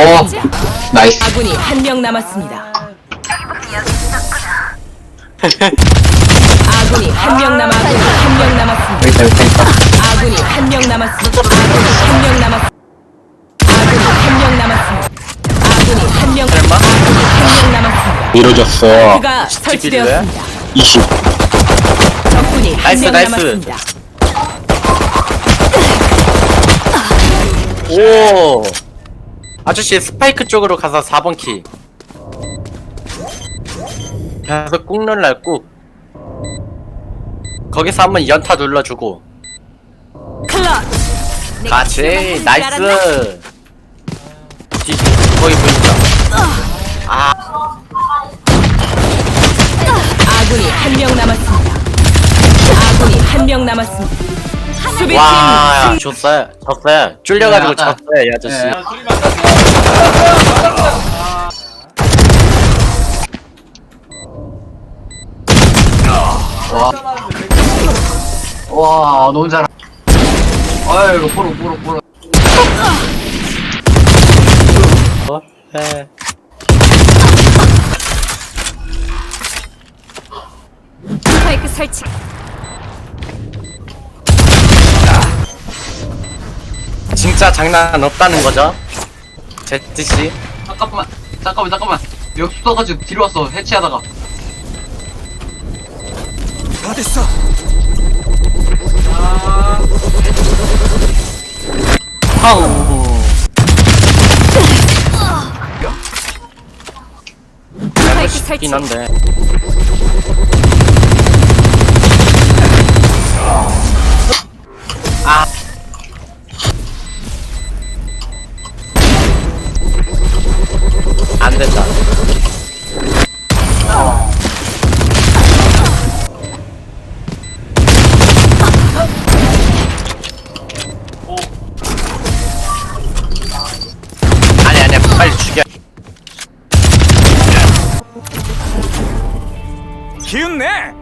어, 나이스. 아군이 한 명 남았습니다. 아군이 한 명 남았습니다. 한명 남았습니다. 여기 있다, 여기 있다. 아군이 한 명 남았습니다. 아군이 한 명 남았습니다. 아군이 한 명 남았습니다. 아군이 한 명, 설마? 아군이 한명 남았습니다. 이루어졌어. 그가 설치되었습니다. 20. 적군이 한 나이스, 명 나이스. 남았습니다. 오 아저씨 스파이크 쪽으로 가서 4번 키. 계속 꾹 눌러 꾹. 거기서 한번 연타 눌러주고. 같이 나이스. 뒤 거기 보이죠 아. 아군이 한 명 남았습니다. 아군이 한 명 남았습니다. 수비팀 와, 승. 졌어요. 졌어요. 쫄려가지고 네, 아까- 졌어요, 이 아저씨. 네. 와, 너무 잘하. 아이고, 보러, 보러, 보러. 어? 네. 스파이크 설치. 진짜 장난 없다는 거죠? 제 뜻이. 잠깐만, 잠깐만, 잠깐만. 여기 써가지고 뒤로 왔어, 해체하다가. 아우. 스파이크 설치. 싶긴 한데. 죽여. 기운내!